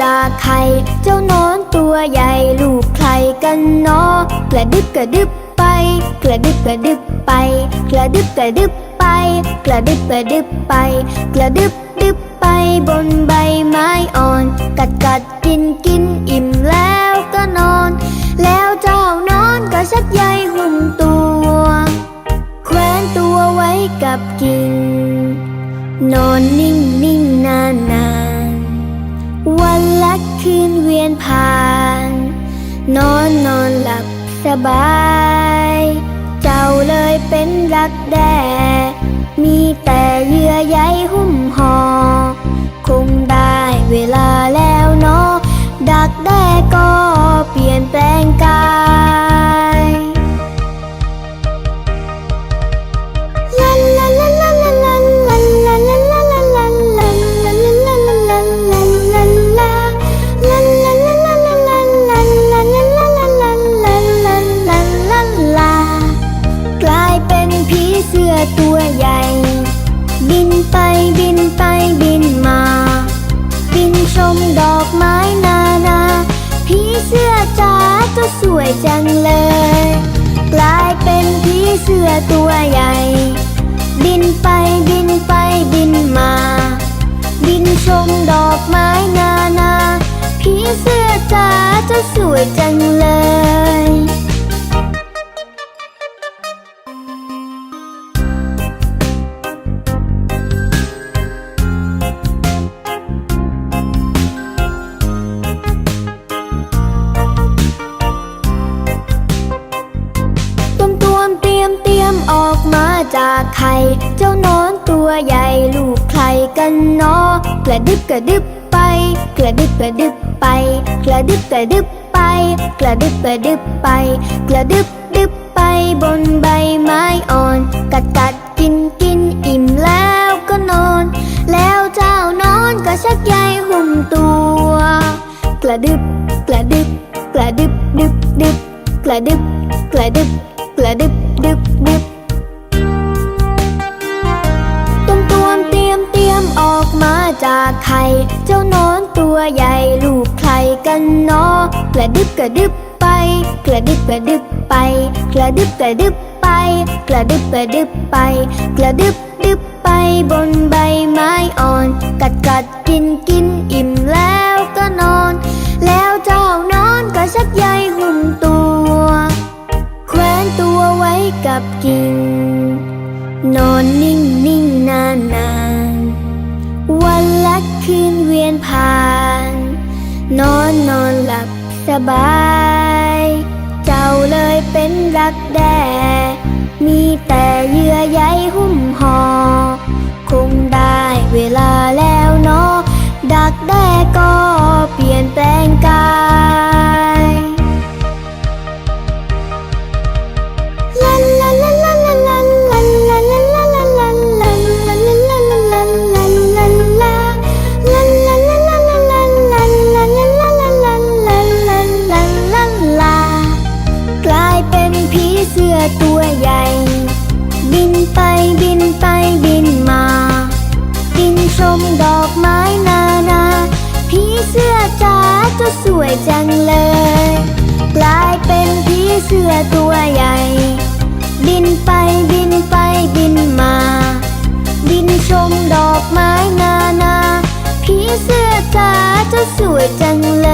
จากไข่เจ้านอนตัวใหญ่ลูกใครกันนอกระดึบกระดึบไป กระดึบกระดึบไป กระดึบกระดึบไป กระดึบกระดึบไป กระดึบดึบไปบนใบไม้อ่อน กัดกัดกินกินอิ่มแล้วก็นอน แล้วเจ้านอนก็ชักใยหุ่มตัว แขวนตัวไว้กับกินนอนนิ่งนิ่งนานนานาน นอนนอนหลับสบาย เจ้าเลยเป็นรักแด่ มีแต่เยื่อใยหุ้มห่อ สวยจังเลย กลายเป็นผีเสื้อตัวใหญ่ บินไปบินไปบินมา บินชมดอกไม้ ไข่ เจ้านอนตัวใหญ่ลูกใครกันเนอกระดึบกระดึบไป กระดึบกระดึบไป กระดึบกระดึบไป กระดึบกระดึบไป กระดึบดึบไปบนใบไม้อ่อนกัดกัดกินกินอิ่มแล้วก็นอน แล้วเจ้านอนก็ชักใยหุ่มตัว กระดึบกระดึบกระดึบดึบดึบกระดึบกระดึบกระดึบดึบดึบ จากเจ้านอนตัวใหญ่ลูกใครกันเนอกระดึบกระดึบไป กระดึบกระดึบไป กระดึบกระดึบไป กระดึบกระดึบไป กระดึบดึบไปบนใบไม้อ่อน กัดกัดกินกินอิ่มแล้วก็นอน แล้วเจ้านอนก็ชักใยหุ่มตัว แขวนตัวไว้กับกินนอนนิ่งนิ่งนานนา สบาย เจ้าเลยเป็นรักแด่มีแต่เยื่อใยหุ้มหอ่อคงได้เวลา ตัวใหญ่ บินไปบินไปบินมา บินชมดอกไม้นานา ผีเสื้อจ้าจะสวยจังเลย